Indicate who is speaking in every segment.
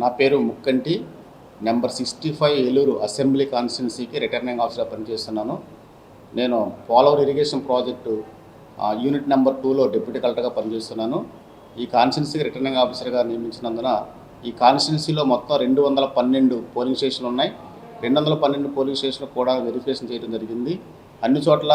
Speaker 1: నా పేరు Mukkanti. Number sixty five Eluru assembly కాన్స్టిట్యున్సీకి రిటర్నింగ్ ఆఫీసర్గా పనిచేస్తున్నాను. నేను Polavaram irrigation project unit number టూలో డిప్యూటీ కలెక్టర్గా పనిచేస్తున్నాను. ఈ కాన్స్టిట్యున్సీకి రిటర్నింగ్ ఆఫీసర్గా నియమించినందున ఈ కాన్స్టిట్యున్సీలో మొత్తం రెండు వందల పన్నెండు పోలింగ్ స్టేషన్లు ఉన్నాయి. రెండు వందల పన్నెండు పోలింగ్ స్టేషన్లు కూడా వెరిఫికేషన్ చేయడం జరిగింది. అన్ని చోట్ల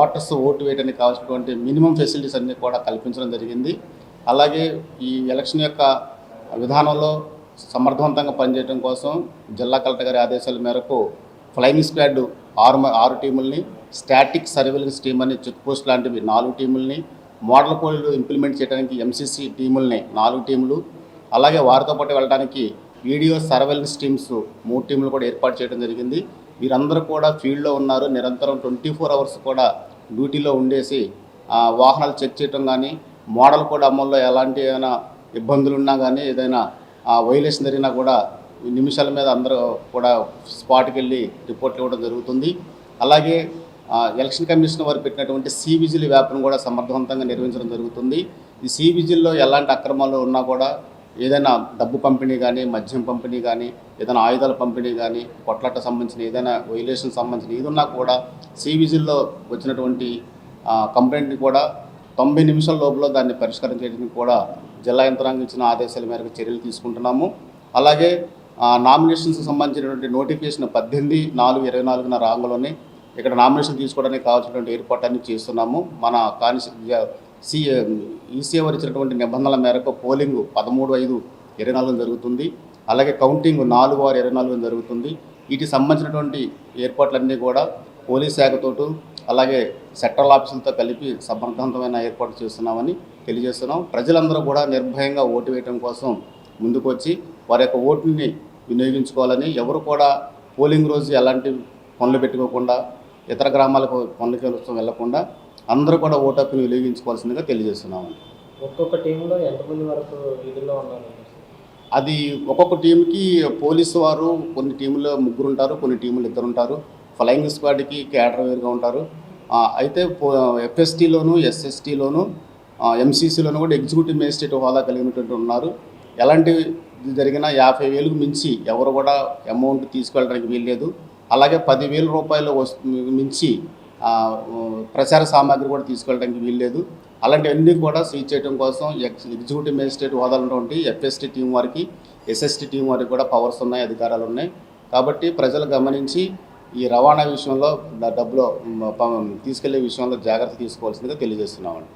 Speaker 1: ఓటర్స్ ఓటు వేయడానికి కావాల్సినటువంటి మినిమం ఫెసిలిటీస్ అన్నీ కూడా కల్పించడం జరిగింది. అలాగే ఈ ఎలక్షన్ యొక్క విధానంలో సమర్థవంతంగా పనిచేయడం కోసం జిల్లా కలెక్టర్ గారి ఆదేశాల మేరకు ఫ్లయింగ్ స్క్వాడ్ ఆరు ఆరు టీముల్ని స్టాటిక్ సర్వేలెన్స్ టీమ్ అని చెక్ పోస్ట్ లాంటివి నాలుగు టీముల్ని మోడల్ కోడ్లు ఇంప్లిమెంట్ చేయడానికి ఎంసీసీ టీముల్ని నాలుగు టీములు అలాగే వారితో పాటు వెళ్ళడానికి వీడియో సర్వేలెన్స్ టీమ్స్ మూడు టీములు కూడా ఏర్పాటు చేయడం జరిగింది. వీరందరూ కూడా ఫీల్డ్లో ఉన్నారు. నిరంతరం ట్వంటీ ఫోర్ అవర్స్ కూడా డ్యూటీలో ఉండేసి వాహనాలు చెక్ చేయటం కానీ మోడల్ కూడా అమల్లో ఎలాంటి ఏమైనా ఇబ్బందులు ఉన్నా కానీ ఏదైనా వైలేషన్ జరిగినా కూడా ఈ నిమిషాల మీద అందరూ కూడా స్పాట్కి వెళ్ళి రిపోర్ట్లు ఇవ్వడం జరుగుతుంది. అలాగే ఎలక్షన్ కమిషన్ వారు పెట్టినటువంటి సి విజిల్ వ్యాప్ను కూడా సమర్థవంతంగా నిర్వహించడం జరుగుతుంది. ఈ సి విజిల్లో ఎలాంటి అక్రమాలు ఉన్నా కూడా ఏదైనా డబ్బు పంపిణీ కానీ మద్యం పంపిణీ కానీ ఏదైనా ఆయుధాల పంపిణీ కానీ కొట్లాట సంబంధించిన ఏదైనా వైలేషన్ సంబంధించిన ఏది ఉన్నా కూడా సివిజిల్లో వచ్చినటువంటి కంప్లైంట్ని కూడా తొంభై నిమిషాల లోపల దాన్ని పరిష్కారం చేయడానికి కూడా జిల్లా యంత్రాంగం ఇచ్చిన ఆదేశాల మేరకు చర్యలు తీసుకుంటున్నాము. అలాగే నామినేషన్స్కి సంబంధించినటువంటి నోటిఫికేషన్ పద్దెనిమిది నాలుగు ఇరవై నాలుగున రాంగులోనే ఇక్కడ నామినేషన్ తీసుకోవడానికి కావాల్సినటువంటి ఏర్పాటు అన్ని చేస్తున్నాము. మన కాని సి ఈసీఎవర్ ఇచ్చినటువంటి నిబంధనల మేరకు పోలింగ్ పదమూడు ఐదు ఇరవై నాలుగు జరుగుతుంది. అలాగే కౌంటింగ్ నాలుగు ఆరు ఇరవై నాలుగు జరుగుతుంది. వీటికి సంబంధించినటువంటి ఏర్పాట్లన్నీ కూడా పోలీస్ శాఖతోటూ అలాగే సెక్టరల్ ఆఫీసులతో కలిపి సమర్థవంతమైన ఏర్పాటు చేస్తున్నామని తెలియజేస్తున్నాం. ప్రజలందరూ కూడా నిర్భయంగా ఓటు వేయడం కోసం ముందుకొచ్చి వారి యొక్క ఓటుని వినియోగించుకోవాలని ఎవరు కూడా పోలింగ్ రోజు ఎలాంటి పనులు పెట్టుకోకుండా ఇతర గ్రామాలకు పనులకి వెళ్ళకుండా అందరూ కూడా ఓటు హక్కుని వినియోగించుకోవాల్సిందిగా తెలియజేస్తున్నాము.
Speaker 2: ఒక్కొక్క టీంలో ఎంతమంది వరకు విధుల్లో ఉన్నారు
Speaker 1: అది ఒక్కొక్క టీంకి పోలీసు వారు కొన్ని టీముల్లో ముగ్గురు ఉంటారు కొన్ని టీములు ఇద్దరు ఉంటారు. ఫ్లయింగ్ స్క్వాడ్కి క్యాడర్ వేరుగా ఉంటారు. అయితే ఎఫ్ఎస్టీలోను ఎస్ఎస్టీలోను ఎంసీసీలోను కూడా ఎగ్జిక్యూటివ్ మేజిస్ట్రేట్ హోదా కలిగినటువంటి ఉన్నారు. ఎలాంటి ఇది జరిగినా యాభై వేలకు మించి ఎవరు కూడా అమౌంట్ తీసుకెళ్ళడానికి వీల్లేదు. అలాగే పదివేల రూపాయలు వస్తు మించి ప్రచార సామాగ్రి కూడా తీసుకెళ్ళడానికి వీల్లేదు. అలాంటివన్నీ కూడా సీజ్ చేయడం కోసం ఎక్స్ ఎగ్జిక్యూటివ్ మేజిస్ట్రేట్ హోదాలు ఉన్నటువంటి ఎఫ్ఎస్టీ టీం వారికి ఎస్ఎస్టీ టీం వారికి కూడా పవర్స్ ఉన్నాయి అధికారాలు ఉన్నాయి. కాబట్టి ప్రజలు గమనించి ఈ రవాణా విషయంలో డబ్బులో డబ్బులు ప- తీసుకెళ్ళే విషయంలో జాగ్రత్త తీసుకోవాల్సిందిగా తెలియజేస్తున్నామండి.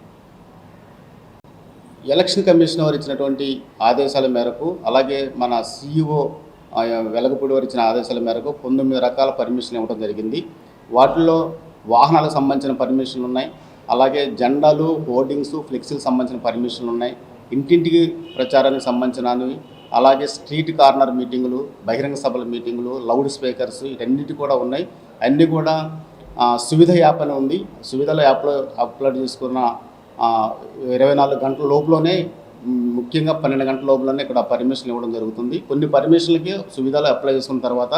Speaker 1: ఎలక్షన్ కమిషన్ వారు ఇచ్చినటువంటి ఆదేశాల మేరకు అలాగే మన సిఇఓ వెలగపూడి వారు ఇచ్చిన ఆదేశాల మేరకు పంతొమ్మిది రకాల పర్మిషన్ ఇవ్వడం జరిగింది. వాటిలో వాహనాలకు సంబంధించిన పర్మిషన్లు ఉన్నాయి. అలాగే జెండాలు హోర్డింగ్స్ ఫ్లెక్సీలకు సంబంధించిన పర్మిషన్లు ఉన్నాయి. ఇంటింటికి ప్రచారానికి సంబంధించినవి. అలాగే స్ట్రీట్ కార్నర్ మీటింగులు బహిరంగ సభల మీటింగులు లౌడ్ స్పీకర్స్ ఇవన్నిటి కూడా ఉన్నాయి. అన్నీ కూడా సువిధ యాప్ అని ఉంది. సువిధల యాప్లో అప్లోడ్ చేసుకున్న ఇరవై నాలుగు గంటల లోపులోనే ముఖ్యంగా పన్నెండు గంటల లోపలనే ఇక్కడ పర్మిషన్ ఇవ్వడం జరుగుతుంది. కొన్ని పర్మిషన్లకి సువిధాలు అప్లై చేసుకున్న తర్వాత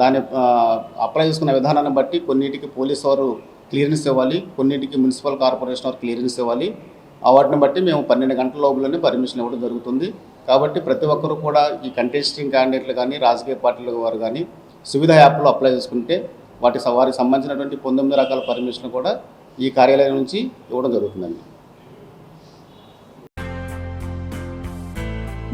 Speaker 1: దాన్ని అప్లై చేసుకున్న విధానాన్ని బట్టి కొన్నిటికి పోలీస్ వారు క్లియరెన్స్ ఇవ్వాలి కొన్నిటికి మున్సిపల్ కార్పొరేషన్ వారు క్లియరెన్స్ ఇవ్వాలి. ఆ వాటిని బట్టి మేము పన్నెండు గంటల లోపలనే పర్మిషన్ ఇవ్వడం జరుగుతుంది. కాబట్టి ప్రతి ఒక్కరూ కూడా ఈ కంటెస్టింగ్ క్యాండిడేట్లు కానీ రాజకీయ పార్టీల వారు కానీ సువిధ యాప్లో అప్లై చేసుకుంటే వాటి వారికి సంబంధించినటువంటి పంతొమ్మిది రకాల పర్మిషన్ కూడా ఈ కార్యాలయం నుంచి ఇవ్వడం జరుగుతుందండి.